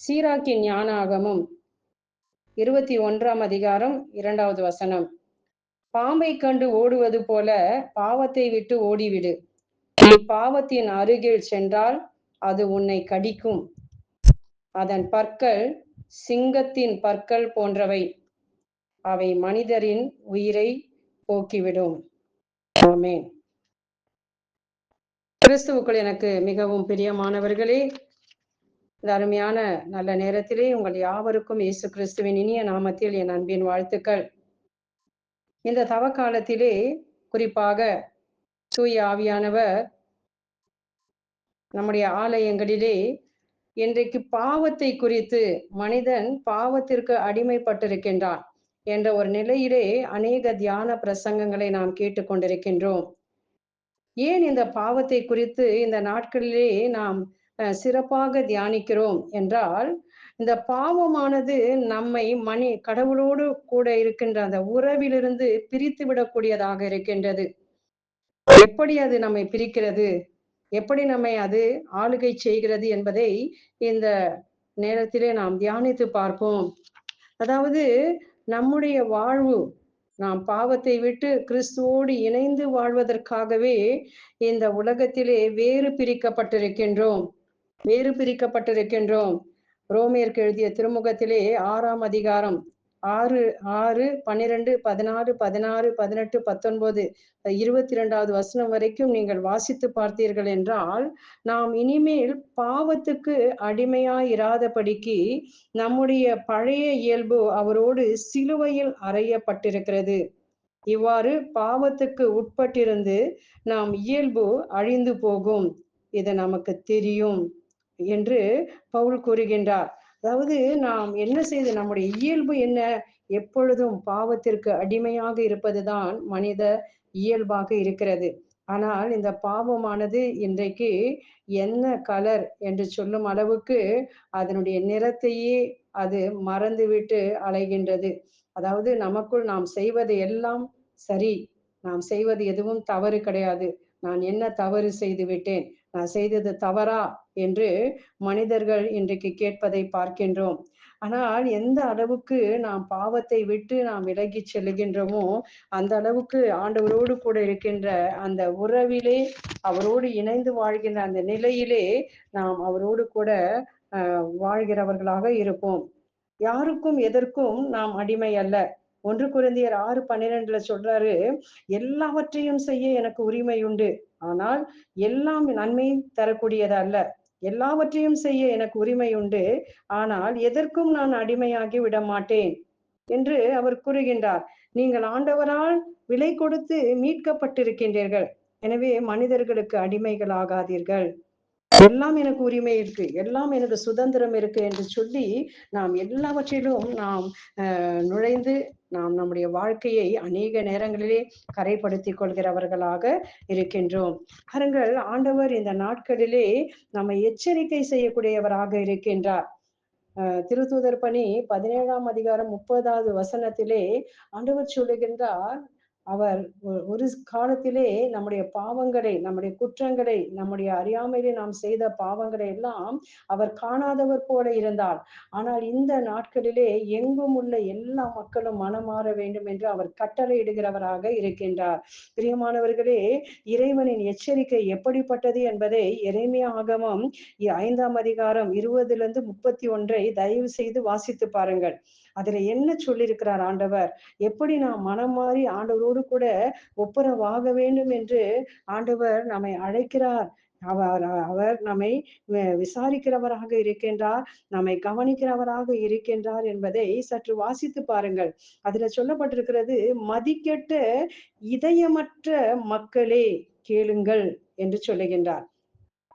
சீராக்கின் ஞானாகமும். இருபத்தி ஒன்றாம் அதிகாரம் இரண்டாவது வசனம். பாம்பை கண்டு ஓடுவது போல பாவத்தை விட்டு ஓடிவிடு. நீ பாவத்தின் அருகில் சென்றால் அது உன்னை கடிக்கும். அதன் பற்கள் சிங்கத்தின் பற்கள் போன்றவை. அவை மனிதரின் உயிரை போக்கிவிடும். ஆமேன். கிறிஸ்துவுக்குள் எனக்கு மிகவும் பிரியமானவர்களே இந்த அருமையான நல்ல நேரத்திலே உங்கள் யாவருக்கும் இயேசு கிறிஸ்துவின் இனிய நாமத்தில் என் அன்பின் வாழ்த்துக்கள். இந்த தவ காலத்திலே குறிப்பாக தூய ஆவியானவர் நம்முடைய ஆலயங்களிலே இன்றைக்கு பாவத்தை குறித்து மனிதன் பாவத்திற்கு அடிமைப்பட்டிருக்கின்றான் என்ற ஒரு நிலையிலே அநேக தியான பிரசங்கங்களை நாம் கேட்டுக்கொண்டிருக்கின்றோம் ஏன் இந்த பாவத்தை குறித்து இந்த நாட்களிலே நாம் சிறப்பாக தியானிக்கிறோம் என்றால் இந்த பாவமானது நம்மை மணி கடவுளோடு கூட இருக்கின்ற அந்த உறவிலிருந்து பிரித்து விடக்கூடியதாக இருக்கின்றது. எப்படி அது நம்மை பிரிக்கிறது? எப்படி நம்மை அது ஆளுகை செய்கிறது என்பதை இந்த நேரத்திலே நாம் தியானித்து பார்ப்போம். அதாவது நம்முடைய வாழ்வு நாம் பாவத்தை விட்டு கிறிஸ்துவோடு இணைந்து வாழ்வதற்காகவே இந்த உலகத்திலே வேறு பிரிக்கப்பட்டிருக்கின்றோம். வேறு பிரிக்கப்பட்டிருக்கின்றோம். ரோமியர்க்கு எழுதிய திருமுகத்திலே ஆறாம் அதிகாரம் ஆறு ஆறு பன்னிரெண்டு பதினாறு பதினாறு பதினெட்டு பத்தொன்பது இருபத்தி இரண்டாவது வசனம் வரைக்கும் நீங்கள் வாசித்து பார்த்தீர்கள் என்றால் நாம் இனிமேல் பாவத்துக்கு அடிமையாயிராதபடிக்கு நம்முடைய பழைய இயல்பு அவரோடு சிலுவையில் அறையப்பட்டிருக்கிறது. இவ்வாறு பாவத்துக்கு உட்பட்டிருந்து நாம் இயல்பு அழிந்து போகும். இது நமக்கு தெரியும். என்று பவுல் கூறுகின்றார். அதாவது நாம் என்ன செய்து நம்முடைய இயல்பு என்ன? எப்பொழுதும் பாவத்திற்கு அடிமையாக இருப்பதுதான் மனித இயல்பாக இருக்கிறது. ஆனால் இந்த பாவமானது இன்றைக்கு என்ன கலர் என்று சொல்லும் அளவுக்கு அதனுடைய நிறத்தையே அது மறந்துவிட்டு அலைகின்றது. அதாவது நமக்குள் நாம் செய்வது எல்லாம் சரி. நாம் செய்வது எதுவும் தவறு கிடையாது. நான் என்ன தவறு செய்து விட்டேன்? செய்தது தவறா என்று மனிதர்கள் இன்றைக்கு கேட்பதை பார்க்கின்றோம். ஆனால் எந்த அளவுக்கு நாம் பாவத்தை விட்டு நாம் விலகி செல்லுகின்றோமோ அந்த அளவுக்கு ஆண்டவரோடு கூட இருக்கின்ற அந்த உறவிலே அவரோடு இணைந்து வாழ்கின்ற அந்த நிலையிலே நாம் அவரோடு கூட வாழ்கிறவர்களாக இருப்போம். யாருக்கும் எதற்கும் நாம் அடிமை அல்ல ஒன்று குருந்தியர் ஆறு பன்னிரெண்டுல சொல்றாரு எல்லாவற்றையும் செய்ய எனக்கு உரிமை உண்டு. ஆனால் எல்லாம் நன்மை தரக்கூடியது அல்ல. எல்லாவற்றையும் செய்ய எனக்கு உரிமை உண்டு. ஆனால் எதற்கும் நான் அடிமையாகி விட மாட்டேன் என்று அவர் கூறுகின்றார். நீங்கள் ஆண்டவரால் விலை கொடுத்து மீட்கப்பட்டிருக்கின்றீர்கள். எனவே மனிதர்களுக்கு அடிமைகள் ஆகாதீர்கள் எல்லாம் எனக்கு உரிமை இருக்கு எல்லாம் எனக்கு சுதந்திரம் இருக்கு என்று சொல்லி நாம் எல்லாவற்றிலும் நாம் நுழைந்து நாம் நம்முடைய வாழ்க்கையை அநேக நேரங்களிலே கரைப்படுத்தி கொள்கிறவர்களாக இருக்கின்றோம். பாருங்கள் ஆண்டவர் இந்த நாட்களிலே நம்மை எச்சரிக்கை செய்யக்கூடியவராக இருக்கின்றார். திருத்தூதர் பணி பதினேழாம் அதிகாரம் முப்பதாவது வசனத்திலே ஆண்டவர் சொல்லுகின்றார் அவர் ஒரு காலத்திலே நம்முடைய பாவங்களை நம்முடைய குற்றங்களை நம்முடைய அறியாமையிலே நாம் செய்த பாவங்களை எல்லாம் அவர் காணாதவர் போல இருந்தார். ஆனால் இந்த நாட்களிலே எங்கும் உள்ள எல்லா மக்களும் மனமாற வேண்டும் என்று அவர் கட்டளையிடுகிறவராக இருக்கின்றார். பிரியமானவர்களே இறைவனின் எச்சரிக்கை எப்படிப்பட்டது என்பதை இறைமைய ஆகமம் ஐந்தாம் அதிகாரம் இருபதுல இருந்து முப்பத்தி ஒன்றை தயவு செய்து வாசித்து பாருங்கள். அதுல என்ன சொல்லியிருக்கிறார் ஆண்டவர்? எப்படி நாம் மனம் மாறி ஆண்டவரோடு கூட ஒப்புரவாக வேண்டும் என்று ஆண்டவர் நம்மை அழைக்கிறார். அவர் அவர் நம்மை விசாரிக்கிறவராக இருக்கின்றார் நம்மை கவனிக்கிறவராக இருக்கின்றார் என்பதை சற்று வாசித்து பாருங்கள். அதுல சொல்லப்பட்டிருக்கிறது மதிக்கெட்ட இதயமற்ற மக்களே கேளுங்கள் என்று சொல்லுகின்றார்.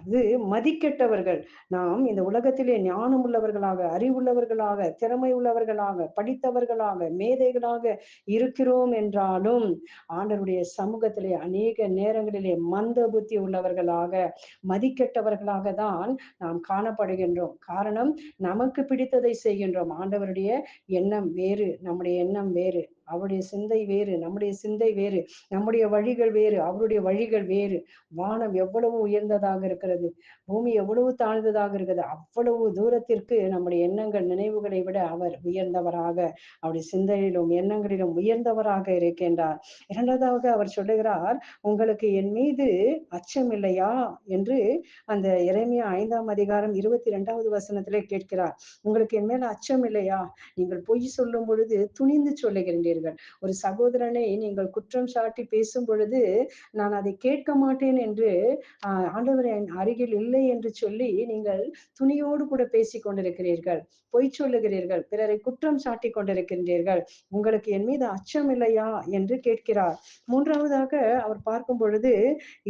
அது மதிக்கெட்டவர்கள். நாம் இந்த உலகத்திலே ஞானம் உள்ளவர்களாக அறிவுள்ளவர்களாக திறமை உள்ளவர்களாக படித்தவர்களாக மேதைகளாக இருக்கிறோம் என்றாலும் ஆண்டருடைய சமூகத்திலே அநேக நேரங்களிலே மந்த புத்தி உள்ளவர்களாக மதிக்கெட்டவர்களாக தான் நாம் காணப்படுகின்றோம். காரணம் நமக்கு பிடித்ததை செய்கின்றோம். ஆண்டவருடைய எண்ணம் வேறு நம்முடைய எண்ணம் வேறு. அவருடைய சிந்தை வேறு நம்முடைய சிந்தை வேறு நம்முடைய வழிகள் வேறு அவருடைய வழிகள் வேறு. வானம் எவ்வளவு உயர்ந்ததாக இருக்கிறது பூமி எவ்வளவு தாழ்ந்ததாக இருக்கிறது அவ்வளவு தூரத்திற்கு நம்முடைய எண்ணங்கள் நினைவுகளை விட அவர் உயர்ந்தவராக அவருடைய சிந்தையிலும் எண்ணங்களிலும் உயர்ந்தவராக இருக்கின்றார். இரண்டாவதாக அவர் சொல்லுகிறார் உங்களுக்கு என் மீது அச்சம் இல்லையா? என்று அந்த இறைமையா ஐந்தாம் அதிகாரம் இருபத்தி இரண்டாவது வசனத்திலே கேட்கிறார். உங்களுக்கு என் மேல அச்சம் இல்லையா? நீங்கள் பொய் சொல்லும் பொழுது துணிந்து சொல்லுகின்றீர்கள் ஒரு சகோதரனை நீங்கள் குற்றம் சாட்டி பேசும் பொழுது நான் அதை கேட்க மாட்டேன் என்று ஆண்டவர் என் அருகில் இல்லை என்று சொல்லி நீங்கள் துணியோடு கூட பேசி கொண்டிருக்கிறீர்கள். பொய் சொல்லுகிறீர்கள். பிறரை குற்றம் சாட்டி கொண்டிருக்கின்றீர்கள். உங்களுக்கு என் மீது அச்சம் இல்லையா என்று கேட்கிறார். மூன்றாவதாக அவர் பார்க்கும் பொழுது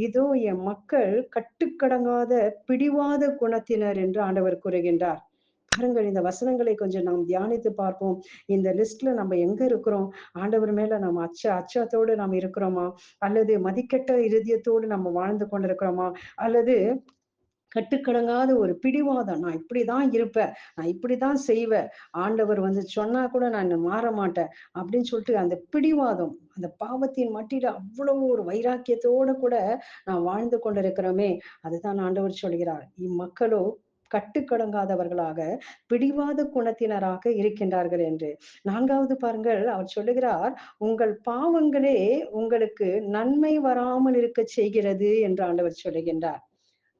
இதோ என் மக்கள் கட்டுக்கடங்காத பிடிவாத குணத்தினர் என்று ஆண்டவர் கூறுகின்றார். பாருங்கள் இந்த வசனங்களை கொஞ்சம் நாம் தியானித்து பார்ப்போம். இந்த லிஸ்ட்ல நம்ம எங்க இருக்கிறோம்? ஆண்டவர் மேல நம்ம அச்ச அச்சத்தோடு நாம் இருக்கிறோமா? அல்லது மதிக்கெட்ட இறுதியத்தோடு நம்ம வாழ்ந்து கொண்டிருக்கிறோமா? அல்லது கட்டுக்கடங்காத ஒரு பிடிவாதம் நான் இப்படிதான் இருப்பேன் நான் இப்படிதான் செய்வேன் ஆண்டவர் வந்து சொன்னா கூட நான் மாற மாட்டேன் அப்படின்னு சொல்லிட்டு அந்த பிடிவாதம் அந்த பாவத்தின் மட்டில அவ்வளவு ஒரு வைராக்கியத்தோட கூட நான் வாழ்ந்து கொண்டிருக்கிறோமே அதுதான் ஆண்டவர் சொல்கிறார். இம்மக்களோ கட்டுக்கடங்காதவர்களாக பிடிவாத குணத்தினராக இருக்கின்றார்கள் என்று. நான்காவது பாருங்கள் அவர் சொல்லுகிறார் உங்கள் பாவங்களே உங்களுக்கு நன்மை வராமல் இருக்க செய்கிறது என்று ஆண்டவர் சொல்லுகின்றார்.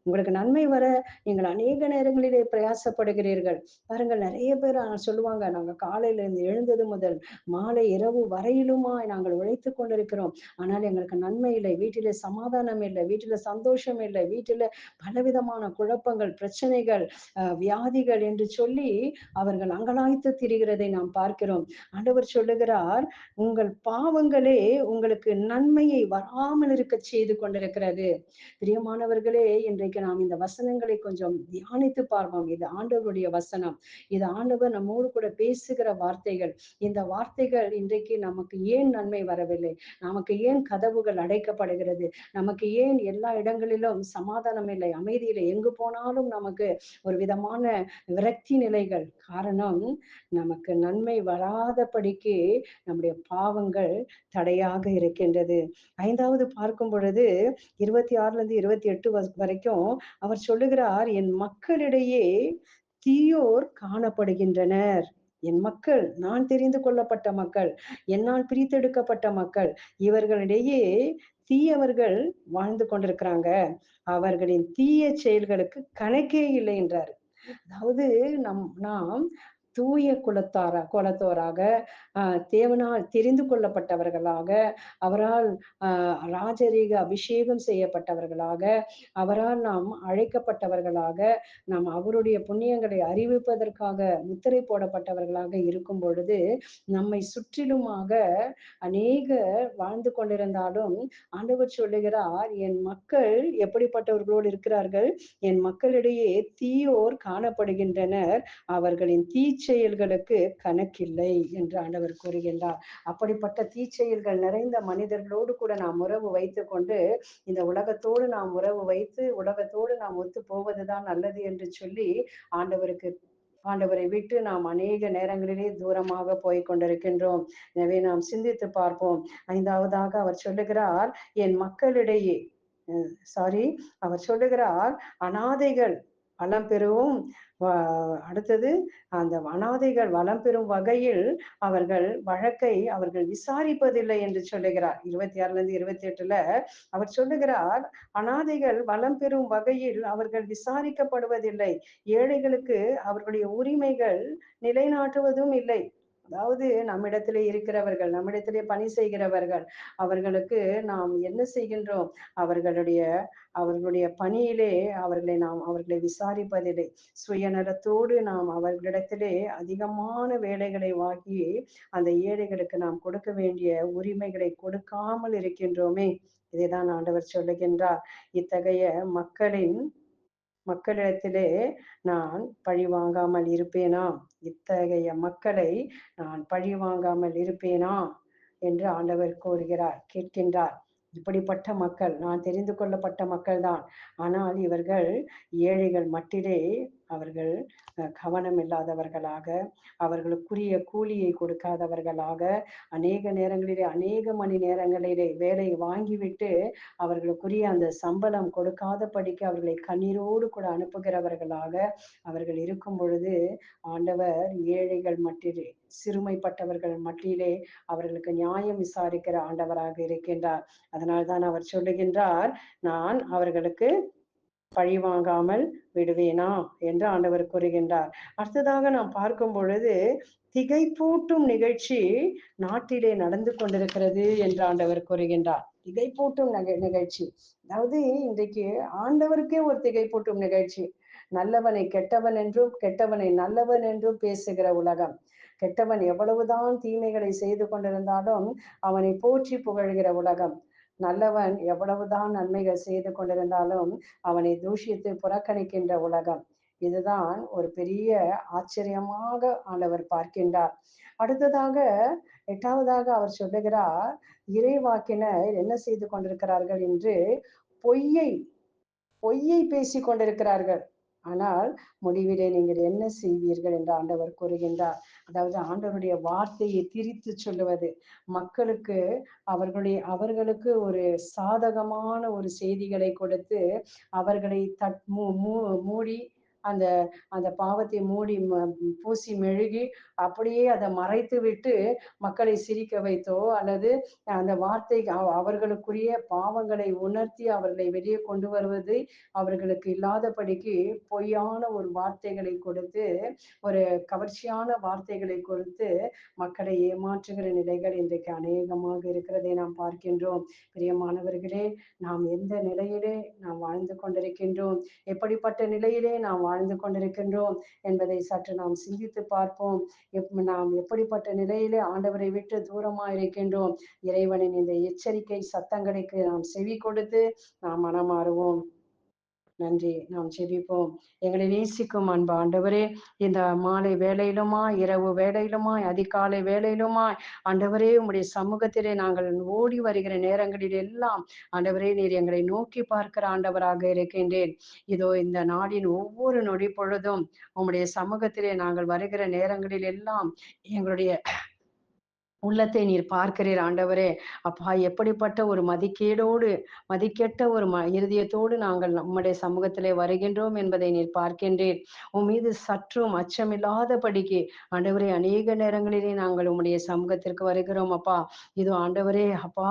உங்களுக்கு நன்மை வர நீங்கள் அநேக நேரங்களிலே பிரயாசப்படுகிறீர்கள். பாருங்கள் நிறைய பேர் சொல்லுவாங்க நாங்கள் காலையில இருந்து எழுந்தது முதல் மாலை இரவு வரையிலுமாய் நாங்கள் உழைத்து கொண்டிருக்கிறோம். ஆனால் எங்களுக்கு நன்மை இல்லை. வீட்டில சமாதானம் இல்லை. வீட்டில சந்தோஷம் இல்லை. வீட்டில பலவிதமான குழப்பங்கள் பிரச்சனைகள் வியாதிகள் என்று சொல்லி அவர்கள் அங்கலாய்த்து திரிகிறதை நாம் பார்க்கிறோம். ஆண்டவர் சொல்லுகிறார் உங்கள் பாவங்களே உங்களுக்கு நன்மையை வராமல் இருக்க செய்து கொண்டிருக்கிறது. பிரியமானவர்களே இன்றைக்கு இன்றைக்கு நாம் இந்த வசனங்களை கொஞ்சம் தியானித்து பார்ப்போம். இது ஆண்டவருடைய வசனம். இது ஆண்டவர் நம்மோடு கூட பேசுகிற வார்த்தைகள். இந்த வார்த்தைகள் இன்றைக்கு நமக்கு ஏன் நன்மை வரவில்லை? நமக்கு ஏன் கதவுகள் அடைக்கப்படுகிறது? நமக்கு ஏன் எல்லா இடங்களிலும் சமாதானம் இல்லை? அமைதி இல்லை எங்கு போனாலும் நமக்கு ஒரு விதமான விரக்தி நிலைகள். காரணம் நமக்கு நன்மை வராதபடிக்கு நம்முடைய பாவங்கள் தடையாக இருக்கின்றது. ஐந்தாவது பார்க்கும் பொழுது இருபத்தி ஆறுல இருந்து இருபத்தி எட்டு வரைக்கும் அவர் சொல்லுகிறார் என் மக்களிடையே தீயோர் காணப்படுகின்றனர். என் மக்கள் நான் தெரிந்து கொள்ளப்பட்ட மக்கள் என்னால் பிரித்தெடுக்கப்பட்ட மக்கள் இவர்களிடையே தீயவர்கள் வாழ்ந்து கொண்டிருக்கிறாங்க. அவர்களின் தீய செயல்களுக்கு கணக்கே இல்லை என்றார். அதாவது நம் நாம் தூய குலத்தார குலத்தோராக தேவனால் தெரிந்து கொள்ளப்பட்டவர்களாக அவரால் ஆஹ் ராஜரீக அபிஷேகம் செய்யப்பட்டவர்களாக அவரால் நாம் அழைக்கப்பட்டவர்களாக நாம் அவருடைய புண்ணியங்களை அறிவிப்பதற்காக முத்திரை போடப்பட்டவர்களாக இருக்கும் பொழுது நம்மை சுற்றிலுமாக அநேக வாழ்ந்து கொண்டிருந்தாலும் ஆண்டவர் சொல்லுகிறார் என் மக்கள் எப்படிப்பட்டவர்களோடு இருக்கிறார்கள்? என் மக்களிடையே தீயோர் காணப்படுகின்றனர். அவர்களின் தீ தீச்செயல்களுக்கு கணக்கில்லை என்று ஆண்டவர் கூறுகின்றார். அப்படிப்பட்ட தீச்செயல்கள் நிறைந்த மனிதர்களோடு கூட நாம் உறவு வைத்து கொண்டு இந்த உலகத்தோடு நாம் உறவு வைத்து உலகத்தோடு நாம் ஒத்து போவதுதான் நல்லது என்று சொல்லி ஆண்டவருக்கு ஆண்டவரை விட்டு நாம் அநேக நேரங்களிலே தூரமாக போய் கொண்டிருக்கின்றோம். எனவே நாம் சிந்தித்து பார்ப்போம். ஐந்தாவதாக அவர் சொல்லுகிறார் என் மக்களிடையே சாரி அவர் சொல்லுகிறார் அனாதைகள் வளம் பெறுவோம். அடுத்தது அந்த அனாதைகள் வளம் பெறும் வகையில் அவர்கள் வழக்கை அவர்கள் விசாரிப்பதில்லை என்று சொல்லுகிறார். இருபத்தி ஆறுல இருந்து இருபத்தி எட்டுல அவர் சொல்லுகிறார் அனாதைகள் வளம் பெறும் வகையில் அவர்கள் விசாரிக்கப்படுவதில்லை. ஏழைகளுக்கு அவர்களுடைய உரிமைகள் நிலைநாட்டுவதும் இல்லை. அதாவது நம்மிடத்திலே இருக்கிறவர்கள் நம்மிடத்திலே பணி செய்கிறவர்கள் அவர்களுக்கு நாம் என்ன செய்கின்றோம்? அவர்களுடைய அவர்களுடைய பணியிலே அவர்களை நாம் அவர்களை விசாரிப்பதில்லை சுயநலத்தோடு நாம் அவர்களிடத்திலே அதிகமான வேலைகளை வாங்கி அந்த ஏழைகளுக்கு நாம் கொடுக்க வேண்டிய உரிமைகளை கொடுக்காமல் இருக்கின்றோமே. இதைதான் ஆண்டவர் சொல்லுகின்றார். இத்தகைய மக்களின் மக்களிடத்திலே நான் பழி வாங்காமல் இருப்பேனா? இத்தகைய மக்களை நான் பழி வாங்காமல் இருப்பேனா? என்று ஆண்டவர் கூறுகிறார் கேட்கின்றார். இப்படிப்பட்ட மக்கள் நான் தெரிந்து கொள்ளப்பட்ட மக்கள் தான் ஆனால் இவர்கள் ஏழைகள் மட்டிலே அவர்கள் கவனம் இல்லாதவர்களாக அவர்களுக்குரிய கூலியை கொடுக்காதவர்களாக அநேக நேரங்களிலே அநேக மணி நேரங்களிலே வேலை வாங்கிவிட்டு அவர்களுக்குரிய அந்த சம்பளம் கொடுக்காதபடிக்கு அவர்களை கண்ணீரோடு கூட அனுப்புகிறவர்களாக அவர்கள் இருக்கும் பொழுது ஆண்டவர் ஏழைகள் மட்டிலே சிறுமைப்பட்டவர்கள் மட்டிலே அவர்களுக்கு நியாயம் விசாரிக்கிற ஆண்டவராக இருக்கின்றார். அதனால்தான் அவர் சொல்லுகின்றார் நான் அவர்களுக்கு பழி வாங்காமல் விடுவேனா? என்று ஆண்டவர் கூறுகின்றார். அடுத்ததாக நாம் பார்க்கும் பொழுது திகைப்பூட்டும் நிகழ்ச்சி நாட்டிலே நடந்து கொண்டிருக்கிறது என்று ஆண்டவர் கூறுகின்றார். திகைப்பூட்டும் நிகழ்ச்சி. அதாவது இன்றைக்கு ஆண்டவருக்கே ஒரு திகைப்பூட்டும் நிகழ்ச்சி. நல்லவனை கெட்டவன் என்றும் கெட்டவனை நல்லவன் என்றும் பேசுகிற உலகம். கெட்டவன் எவ்வளவுதான் தீமைகளை செய்து கொண்டிருந்தாலும் அவனை போற்றி புகழ்கிற உலகம். நல்லவன் எவ்வளவுதான் நன்மைகள் செய்து கொண்டிருந்தாலும் அவனை தூஷித்து புறக்கணிக்கின்ற உலகம். இதுதான் ஒரு பெரிய ஆச்சரியமாக ஆண்டவர் பார்க்கின்றார். அடுத்ததாக எட்டாவதாக அவர் சொல்லுகிறார் இறைவாக்கினர் என்ன செய்து கொண்டிருக்கிறார்கள் என்று பொய்யை பொய்யை பேசி கொண்டிருக்கிறார்கள். ஆனால் முடிவிலே நீங்கள் என்ன செய்வீர்கள் என்று ஆண்டவர் கூறுகின்றார். அதாவது ஆண்டவருடைய வார்த்தையை திரித்து சொல்லுவது. மக்களுக்கு அவர்களுடைய அவர்களுக்கு ஒரு சாதகமான ஒரு செய்திகளை கொடுத்து அவர்களை தட் மூடி அந்த அந்த பாவத்தை மூடி பூசி மெழுகி அப்படியே அதை மறைத்து விட்டு மக்களை சிரிக்க வைத்தோ அல்லது அந்த வார்த்தை அவர்களுக்குரிய பாவங்களை உணர்த்தி அவர்களை வெளியே கொண்டு வருவது அவர்களுக்கு இல்லாதபடிக்கு பொய்யான ஒரு வார்த்தைகளை கொடுத்து ஒரு கவர்ச்சியான வார்த்தைகளை கொடுத்து மக்களை ஏமாற்றுகிற நிலைகள் இன்றைக்கு அநேகமாக இருக்கிறதை நாம் பார்க்கின்றோம். பிரியமானவர்களே நாம் எந்த நிலையிலே நாம் வாழ்ந்து கொண்டிருக்கின்றோம்? எப்படிப்பட்ட நிலையிலே நாம் வாழ்ந்து கொண்டிருக்கின்றோம் என்பதை சற்று நாம் சிந்தித்து பார்ப்போம். நாம் எப்படிப்பட்ட நிலையிலே ஆண்டவரை விட்டு தூரமா இருக்கின்றோம்? இறைவனின் இந்த எச்சரிக்கை சத்தங்களுக்கு நாம் செவி கொடுத்து நாம் மனமாறுவோம். நன்றி. நாம் செபிப்போம். எங்களை நேசிக்கும் அன்பு ஆண்டவரே இந்த மாலை வேலையிலுமா இரவு வேலையிலுமா அதிகாலை வேலையிலுமா ஆண்டவரே உங்களுடைய சமூகத்திலே நாங்கள் ஓடி வருகிற நேரங்களில் எல்லாம் ஆண்டவரே நீர் எங்களை நோக்கி பார்க்கிற ஆண்டவராக இருக்கின்றேன் இதோ இந்த நாடின் ஒவ்வொரு நொடி பொழுதும் உங்களுடைய சமூகத்திலே நாங்கள் வருகிற நேரங்களில் எல்லாம் எங்களுடைய உள்ளத்தை நீர் பார்க்கிறீர் ஆண்டவரே. அப்பா எப்படிப்பட்ட ஒரு மதிக்கேடோடு மதிக்கெட்ட ஒரு ம இருதயத்தோடு நாங்கள் நம்முடைய சமூகத்திலே வருகின்றோம் என்பதை நீர் பார்க்கின்றீர். உன் மீது சற்றும் அச்சமில்லாதபடிக்கு ஆண்டவரே அநேக நேரங்களிலே நாங்கள் உம்முடைய சமூகத்திற்கு வருகிறோம் அப்பா. இது ஆண்டவரே அப்பா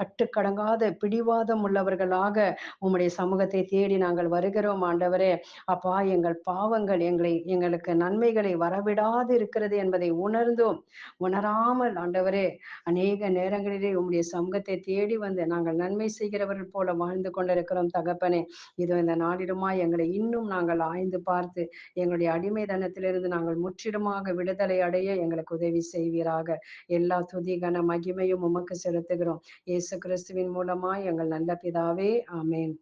கட்டுக்கடங்காத பிடிவாதம் உள்ளவர்களாக உம்முடைய சமூகத்தை தேடி நாங்கள் வருகிறோம் ஆண்டவரே. அப்பா எங்கள் பாவங்கள் எங்களை எங்களுக்கு நன்மைகளை வரவிடாது இருக்கிறது என்பதை உணர்ந்தும். உணராமல் நாங்கள் ஆண்டவரே அநேக நேரங்களிலே உங்களுடைய சமூகத்தை தேடி வந்து நாங்கள் நன்மை செய்கிறவர்கள் போல வாழ்ந்து கொண்டிருக்கிறோம் தகப்பனே. இதோ இந்த நாளிலுமா எங்களை இன்னும் நாங்கள் ஆய்ந்து பார்த்து எங்களுடைய அடிமை தனத்திலிருந்து நாங்கள் முற்றிலுமாக விடுதலை அடைய எங்களுக்கு உதவி செய்வீராக. எல்லா துதி கன மகிமையும் உமக்கு செலுத்துகிறோம். இயேசு கிறிஸ்துவின் மூலமா எங்கள் நல்ல பிதாவே ஆமேன்.